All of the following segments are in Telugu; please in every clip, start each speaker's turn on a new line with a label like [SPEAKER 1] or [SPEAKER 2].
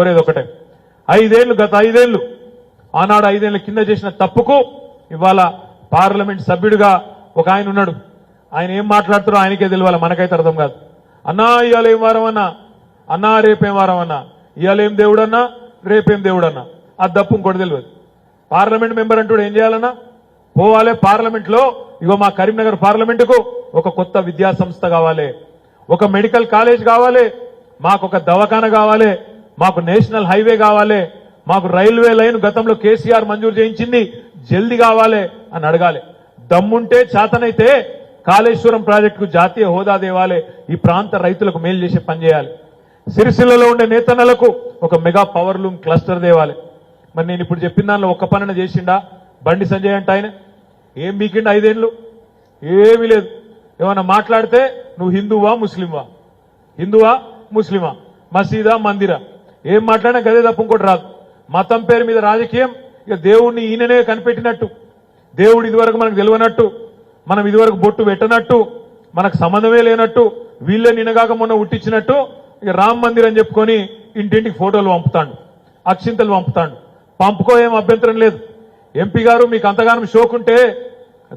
[SPEAKER 1] కోరేది ఒకటే. ఐదేళ్ళు గత ఐదేళ్ళు ఆనాడు ఐదేళ్ళ కింద చేసిన తప్పుకు ఇవాళ పార్లమెంట్ సభ్యుడిగా ఒక ఆయన ఉన్నాడు. ఆయన ఏం మాట్లాడుతారో ఆయనకే తెలియాలి మనకైతే అర్థం కాదు. అన్నా ఇవాళ ఏం వారం అన్నా అన్నా రేపేం వారం అన్నా ఇవాళ ఏం దేవుడన్నా? రేపేం దేవుడన్నా? అది తప్పు ఇంకోటి తెలియదు పార్లమెంట్ మెంబర్ అంటూ ఏం చేయాలన్నా? పోవాలి పార్లమెంట్లో. ఇగో మా కరీంనగర్ పార్లమెంటుకు ఒక కొత్త విద్యా సంస్థ కావాలి. ఒక మెడికల్ కాలేజ్ కావాలి. మాకు ఒక దవాఖాన కావాలి. మాకు నేషనల్ హైవే కావాలి మాకు రైల్వే లైన్ గతంలో కేసీఆర్ మంజూరు చేయించింది జల్దీ కావాలి అని అడగాలి. దమ్ముంటే చేతనైతే కాళేశ్వరం ప్రాజెక్టుకు జాతీయ హోదా దేవాలి ఈ ప్రాంత రైతులకు మేలు చేసే పనిచేయాలి సిరిసిల్లలో ఉండే నేతన్నలకు ఒక మెగా పవర్ లూమ్ క్లస్టర్ దేవాలి మరి నేను ఇప్పుడు చెప్పిన దానిలో ఒక్క పనిన చేసిండా? బండి సంజయ్ అంటే ఆయన. ఏం బీకిండు ఐదేళ్ళు ఏమీ లేదు. ఏమన్నా మాట్లాడితే నువ్వు హిందువా ముస్లింవా? హిందువా ముస్లిమా? మసీదా మందిరా? ఏం మాట్లాడినా గదే తప్ప ఇంకోటి రాదు. మతం పేరు మీద రాజకీయం ఇక దేవుణ్ణి ఈయననే కనిపెట్టినట్టు దేవుడు ఇదివరకు మనకు తెలియనట్టు మనం ఇదివరకు బొట్టు పెట్టనట్టు మనకు సంబంధమే లేనట్టు వీళ్ళే నినగాక మొన్న ఉట్టించినట్టు ఇక రామ్ మందిర్ అని చెప్పుకొని ఇంటింటికి ఫోటోలు పంపుతాడు అక్షింతలు పంపుతాడు. పంపుకో ఏం అభ్యంతరం లేదు. ఎంపీ గారు మీకు అంతగానం షోకుంటే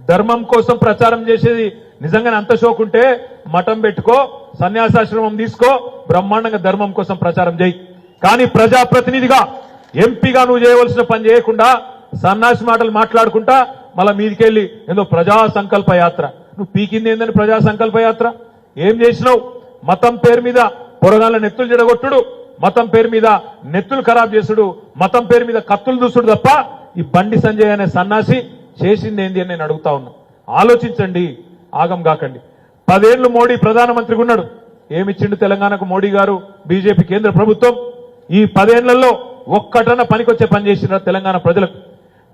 [SPEAKER 1] ధర్మం కోసం ప్రచారం చేసేది నిజంగానే అంత షోకుంటే మఠం పెట్టుకో సన్యాసాశ్రమం తీసుకో బ్రహ్మాండంగా ధర్మం కోసం ప్రచారం చేయి. కానీ ప్రజాప్రతినిధిగా ఎంపీగా నువ్వు చేయవలసిన పని చేయకుండా సన్నాసి మాటలు మాట్లాడుకుంటా మళ్ళీ మీదికెళ్ళి ఏదో ప్రజా సంకల్ప యాత్ర. నువ్వు పీకింది ఏందని ప్రజా సంకల్ప యాత్ర? ఏం చేసినావు? మతం పేరు మీద పొరగాళ్ళ నెత్తులు జడగొట్టుడు మతం పేరు మీద నెత్తులు ఖరాబ్ చేసుడు మతం పేరు మీద కత్తులు దూసుడు తప్ప ఈ బండి సంజయ్ అనే సన్నాసి చేసింది ఏంది అని నేను అడుగుతా ఉన్నా. ఆలోచించండి ఆగం కాకండి. పదేళ్ళు మోడీ ప్రధానమంత్రిగా ఉన్నాడు. ఏమిచ్చిండు తెలంగాణకు మోడీ గారు? బీజేపీ కేంద్ర ప్రభుత్వం? ఈ పదేళ్ళలో ఒక్కటన పనికొచ్చే పని చేసిన తెలంగాణ ప్రజలకు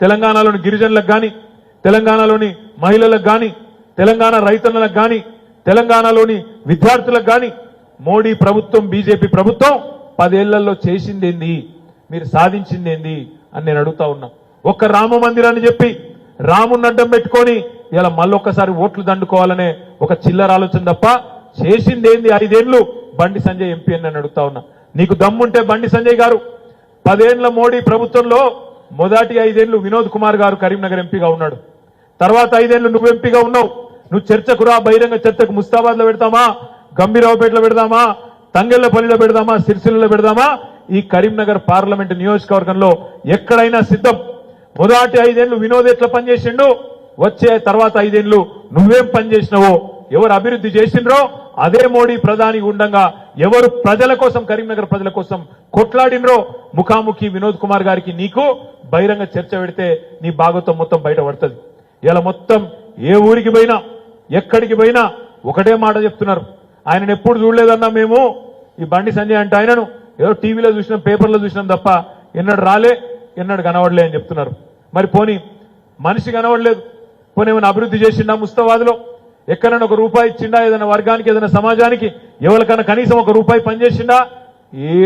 [SPEAKER 1] తెలంగాణలోని గిరిజనులకు కానీ తెలంగాణలోని మహిళలకు కానీ తెలంగాణ రైతన్నలకు కానీ తెలంగాణలోని విద్యార్థులకు కానీ మోడీ ప్రభుత్వం బీజేపీ ప్రభుత్వం పదేళ్ళలో చేసిందేంది మీరు సాధించిందేంది అని నేను అడుగుతా ఉన్నా. ఒక్క రామ మందిరాన్ని చెప్పి రాముని అడ్డం పెట్టుకొని ఇలా మళ్ళొక్కసారి ఓట్లు దండుకోవాలనే ఒక చిల్లర ఆలోచన తప్ప చేసిందేంది ఐదేళ్ళు బండి సంజయ్ ఎంపీ అని నేను అడుగుతా ఉన్నా. నీకు దమ్ముంటే బండి సంజయ్ గారు. పదేండ్ల మోడీ ప్రభుత్వంలో మొదటి ఐదేళ్ళు వినోద్ కుమార్ గారు కరీంనగర్ ఎంపీగా ఉన్నాడు. తర్వాత ఐదేళ్ళు నువ్వు ఎంపీగా ఉన్నావు. నువ్వు చర్చకు రా బహిరంగ చర్చకు ముస్తాబాద్లో పెడతామా? గంభీరావుపేటలో పెడదామా? తంగెళ్ళపల్లిలో పెడదామా? సిరిసిల్లలో పెడదామా? ఈ కరీంనగర్ పార్లమెంట్ నియోజకవర్గంలో ఎక్కడైనా సిద్ధం. మొదటి ఐదేళ్ళు వినోద్ ఎట్లా పనిచేసిండు? వచ్చే తర్వాత ఐదేళ్ళు నువ్వేం పనిచేసినావో ఎవరు అభివృద్ధి చేసిండ్రో అదే మోడీ ప్రధాని ఉండంగా ఎవరు ప్రజల కోసం కరీంనగర్ ప్రజల కోసం కొట్లాడినరో ముఖాముఖి వినోద్ కుమార్ గారికి నీకు బహిరంగ చర్చ పెడితే నీ భాగవతం మొత్తం బయటపడుతుంది ఇలా మొత్తం ఏ ఊరికి పోయినా ఎక్కడికి పోయినా ఒకటే మాట చెప్తున్నారు. ఆయనను ఎప్పుడు చూడలేదన్నా మేము? ఈ బండి సంజయ్ అంటే ఆయనను. ఏదో టీవీలో చూసినాం పేపర్లో చూసినాం తప్ప ఎన్నడు రాలే ఎన్నడు కనబడలే అని చెప్తున్నారు. మరి పోనీ మనిషి కనబడలేదు. పోనీ ఏమైనా అభివృద్ధి చేసిండా ముస్తాబాద్లో? ఎక్కడైనా ఒక రూపాయి ఇచ్చిండా? ఏదైనా వర్గానికి ఏదైనా సమాజానికి? ఎవరికైనా కనీసం ఒక రూపాయి పనిచేసిండా?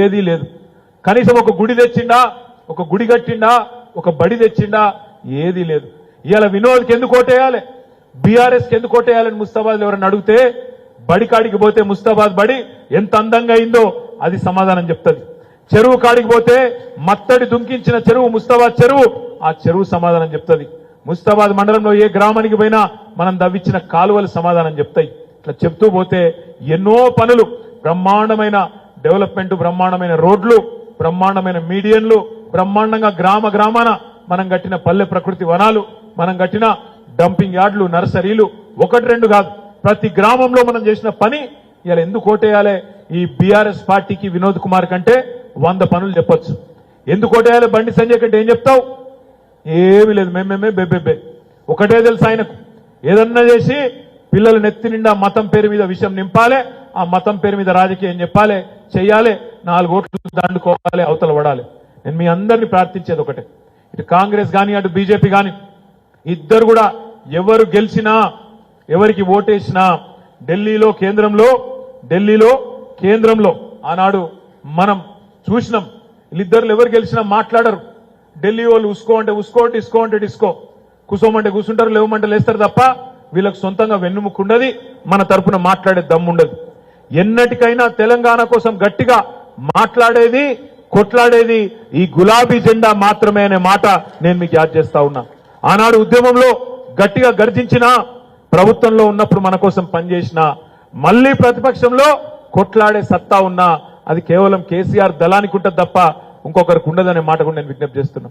[SPEAKER 1] ఏదీ లేదు. కనీసం ఒక గుడి తెచ్చిండా? ఒక గుడి కట్టిండా? ఒక బడి తెచ్చిండా? ఏదీ లేదు. ఇవాళ వినోద్కి ఎందుకు ఓటేయాలి? బీఆర్ఎస్కి ఎందుకు ఓటేయాలని ముస్తాబాద్ ఎవరైనా అడిగితే బడి కాడికి పోతే ముస్తాబాద్ బడి ఎంత అందంగా అయిందో అది సమాధానం చెప్తుంది. చెరువు కాడికి పోతే మత్తడి దుంకించిన చెరువు ముస్తాబాద్ చెరువు ఆ చెరువు సమాధానం చెప్తుంది. ముస్తాబాద్ మండలంలో ఏ గ్రామానికి పోయినా మనం దవ్విచ్చిన కాలువలు సమాధానం చెప్తాయి. ఇట్లా చెప్తూ పోతే ఎన్నో పనులు బ్రహ్మాండమైన డెవలప్మెంట్ బ్రహ్మాండమైన రోడ్లు బ్రహ్మాండమైన మీడియన్లు బ్రహ్మాండంగా గ్రామ గ్రామాన మనం కట్టిన పల్లె ప్రకృతి వనాలు మనం కట్టిన డంపింగ్ యార్డ్లు నర్సరీలు ఒకటి రెండు కాదు ప్రతి గ్రామంలో మనం చేసిన పని ఇలా ఎందుకు ఓటేయాలి? ఈ బీఆర్ఎస్ పార్టీకి వినోద్ కుమార్ కంటే వంద పనులు చెప్పొచ్చు. ఎందుకు ఓటేయాలి? బండి సంజయ్ కంటే ఏం చెప్తావు? ఏమీ లేదు. మేమేమే బెబ్బెబ్బే ఒకటే తెలుసు ఆయనకు. ఏదన్నా చేసి పిల్లల నెత్తి నిండా మతం పేరు మీద విషయం నింపాలి ఆ మతం పేరు మీద రాజకీయం చెప్పాలి చెయ్యాలి నాలుగు ఓట్లు దండుకోవాలి అవతల పడాలి. నేను మీ అందరినీ ప్రార్థించేది ఒకటే. ఇటు కాంగ్రెస్ కానీ అటు బీజేపీ కానీ ఇద్దరు కూడా ఎవరు గెలిచినా ఎవరికి ఓటేసినా ఢిల్లీలో కేంద్రంలో ఢిల్లీలో కేంద్రంలో ఆనాడు మనం చూసినాం. వీళ్ళిద్దరు ఎవరు గెలిచినా మాట్లాడరు. ఢిల్లీ వాళ్ళు ఉసుకో అంటే ఉసుకో ఇసుకో అంటే ఇసుకో. కూసోమంటే కూసుంటారు లేవమంటే లేస్తారు తప్ప వీళ్ళకి సొంతంగా వెన్నుముక్కుండది మన తరపున మాట్లాడే దమ్ముండదు ఎన్నటికైనా తెలంగాణ కోసం గట్టిగా మాట్లాడేది కొట్లాడేది ఈ గులాబీ జెండా మాత్రమే అనే మాట నేను మీకు యాద్ చేస్తా ఉన్నా. ఆనాడు ఉద్యమంలో గట్టిగా గర్జించిన ప్రభుత్వంలో ఉన్నప్పుడు మన కోసం పనిచేసిన మళ్ళీ ప్రతిపక్షంలో కొట్లాడే సత్తా ఉన్నా అది కేవలం కేసీఆర్ దళానికి ఉంటుంది తప్ప ఇంకొకరికి ఉండదనే మాట కూడా నేను విజ్ఞప్తి చేస్తున్నా.